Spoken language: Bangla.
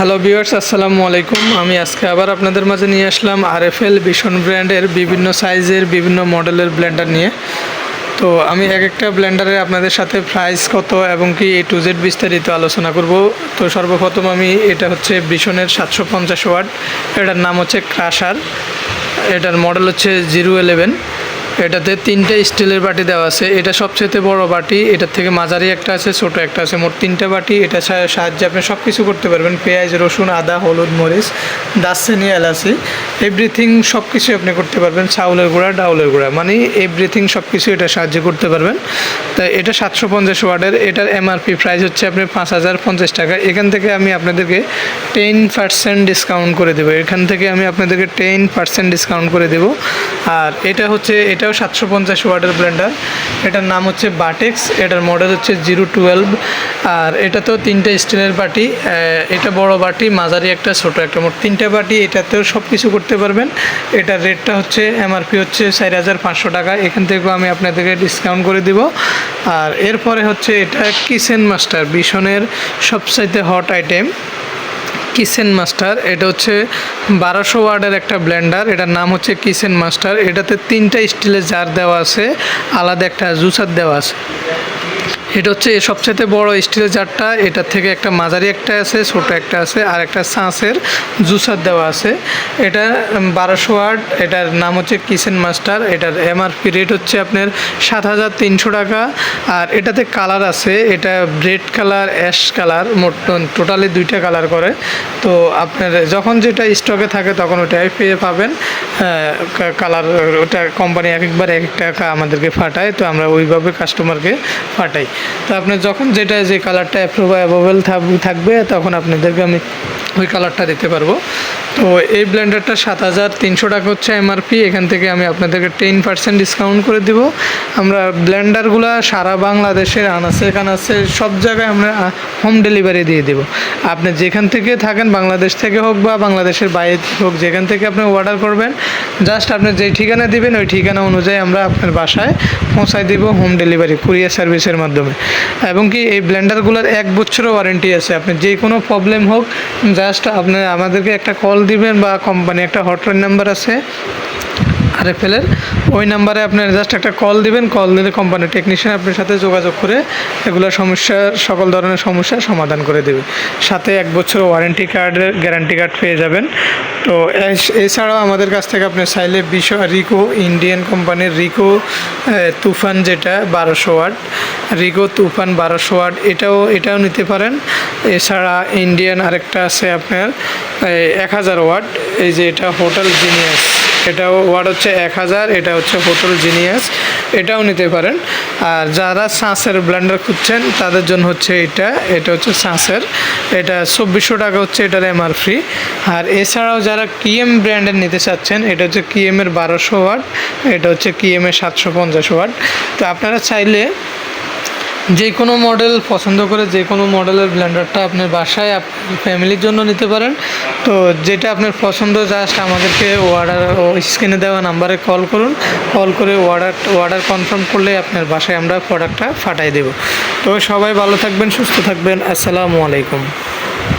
হ্যালো ভিউয়ার্স, আসসালামু আলাইকুম। আমি আজকে আবার আপনাদের মাঝে নিয়ে আসলাম আরএফএল ভীষণ ব্র্যান্ডের বিভিন্ন সাইজের, বিভিন্ন মডেলের ব্লেন্ডার নিয়ে। তো আমি এক একটা ব্লেন্ডারে আপনাদের সাথে প্রাইস কত এবং কি এ টু জেড বিস্তারিত আলোচনা করব। তো সর্বপ্রথম আমি, এটা হচ্ছে ভীষণের সাতশো পঞ্চাশ ওয়াট। এটার নাম হচ্ছে ক্রাশার। এটার মডেল হচ্ছে জিরো ইলেভেন। এটাতে তিনটে স্টিলের বাটি দেওয়া আছে। এটা সবচেয়ে বড় বাটি, এটার থেকে মাঝারি একটা আছে, ছোট একটা আছে, মোট তিনটা বাটি। এটা সাহায্যে আপনি সব কিছু করতে পারবেন। পেঁয়াজ, রসুন, আদা, হলুদ, মরিচ, দারচিনি, এলাচি এভরিথিং সব কিছু আপনি করতে পারবেন। চাউলের গুঁড়া, ডাউলের গুঁড়া মানে এভরিথিং সব কিছু এটা সাহায্য করতে পারবেন। তাই এটা সাতশো পঞ্চাশ ওয়ার্ডের এটার এমআরপি প্রাইস হচ্ছে আপনি পাঁচ হাজার পঞ্চাশ টাকা। এখান থেকে আমি আপনাদেরকে টেন পার্সেন্ট ডিসকাউন্ট করে দেবো। এখান থেকে আমি আপনাদেরকে টেন পার্সেন্ট ডিসকাউন্ট করে দেবো। আর এটা হচ্ছে এটাও সাতশো পঞ্চাশ ওয়ার্ডের ব্লেন্ডার। এটার নাম হচ্ছে বাটেক্স, এটার মডেল হচ্ছে জিরো টুয়েলভ। আর এটা তো তিনটে স্টিলের বাটি এটা বড় বাটি, মাঝারি একটা, ছোট একটা, মোট তিনটে বাটি। এটাতেও সব কিছু করতে পারবেন। এটার রেটটা হচ্ছে, এমআরপি হচ্ছে চার হাজার পাঁচশো টাকা। এখান থেকেও আমি আপনাদেরকে ডিসকাউন্ট করে দিব। আর এরপরে হচ্ছে এটা কিচেন মাস্টার বিশনের সবচাইতে হট আইটেম কিচেন মাস্টার, এটা হচ্ছে বারোশো ওয়ার্ডের একটা ব্ল্যান্ডার এটার নাম হচ্ছে কিচেন মাস্টার, এটাতে তিনটা স্টিলের জার দেওয়া আছে, আলাদা একটা জুসার দেওয়া আছে। এটা হচ্ছে সবচেয়ে বড় স্টিলের জারটা। এটার থেকে একটা মাঝারি একটা আছে, ছোট একটা আছে, আর একটা সাঁসের জুসার দেওয়া আছে। এটা বারোশো আট, এটার নাম হচ্ছে কিচেন মাস্টার। এটার এমআরপি রেট হচ্ছে আপনার সাত হাজার তিনশো টাকা। আর এটাতে কালার আছে, এটা রেড কালার অ্যাশ কালার মোট টোটালি দুইটা কালার করে। তো আপনার যখন যেটা স্টকে থাকে তখন ওটাই পেয়ে পাবেন। কালার ওটা কোম্পানি এক একবার এক এক টাকা আমাদেরকে ফাটায়, তো আমরা ওইভাবে কাস্টমারকে ফাটাই। তো আপনি যখন যেটা যে কালারটা অ্যাপ্রুভ অ্যাভেলেবল থাকবে তখন আপনাদেরকে আমি ওই কালারটা দিতে পারব। তো এই ব্লেন্ডারটা সাত হাজার তিনশো টাকা হচ্ছে এমআরপি এখান থেকে আমি আপনাদেরকে টেন পার্সেন্ট ডিসকাউন্ট করে দিব। আমরা ব্লেন্ডারগুলো সারা বাংলাদেশের আনাচে কানাচে সব জায়গায় আমরা হোম ডেলিভারি দিয়ে দেবো। আপনি যেখান থেকে থাকেন, বাংলাদেশ থেকে হোক বা বাংলাদেশের বাইরে হোক, যেখান থেকে আপনি অর্ডার করবেন জাস্ট আপনি যেই ঠিকানা দিবেন, ওই ঠিকানা অনুযায়ী আমরা আপনার বাসায় পৌঁছায় দিব হোম ডেলিভারি কুরিয়ার সার্ভিসের মাধ্যমে। এবং কি এই ব্লেন্ডারগুলোর এক বছরও ওয়ারেন্টি আছে। আপনি যে কোনো প্রবলেম হোক জাস্ট আপনি আমাদেরকে একটা কল দিবেন বা কোম্পানি একটা হটলাইন নাম্বার আছে। আরএফএলের ওই নাম্বারে আপনার জাস্ট একটা কল দিবেন কল দিলে কোম্পানির টেকনিশিয়ান আপনার সাথে যোগাযোগ করে এগুলো সমস্যার, সকল ধরনের সমস্যার সমাধান করে দেবে। সাথে এক বছর ওয়ারেন্টি কার্ডের গ্যারান্টি কার্ড পেয়ে যাবেন। তো এছাড়াও আমাদের কাছ থেকে আপনি চাইলে বিশ্ব রিকো ইন্ডিয়ান কোম্পানির রিকো তুফান যেটা বারোশো ওয়াট রিকো তুফান বারোশো ওয়াট, এটাও এটাও নিতে পারেন। এছাড়া ইন্ডিয়ান আরেকটা আছে আপনার এক হাজার ওয়াট, এই যে এটা হোটেল জিনিয়াস এটাও ওয়াট হচ্ছে এক হাজার, এটা হচ্ছে হোটেল জিনিয়াস এটাও নিতে পারেন। আর যারা সাঁসের ব্লেন্ডার খুঁজছেন, তাদের জন্য হচ্ছে এটা এটা হচ্ছে সাঁসের এটা চব্বিশশো টাকা হচ্ছে, এটার এমআর ফ্রি আর এছাড়াও যারা কিএম ব্র্যান্ডের নিতে চাচ্ছেন, এটা হচ্ছে কিএমের বারোশো ওয়াট এটা হচ্ছে কিএমের সাতশো পঞ্চাশ ওয়াট তো আপনারা চাইলে যে কোনো মডেল পছন্দ করে যে কোনো মডেলের ব্লেন্ডারটা আপনার বাসায় ফ্যামিলির জন্য নিতে পারেন। তো যেটা আপনার পছন্দ জাস্ট আমাদেরকে অর্ডার স্ক্রিনে দেওয়া নাম্বারে কল করুন। কল করে অর্ডার অর্ডার কনফার্ম করলে আপনার বাসায় আমরা প্রোডাক্টটা ফাটাই দেব। তো সবাই ভালো থাকবেন, সুস্থ থাকবেন। আসসালামু আলাইকুম।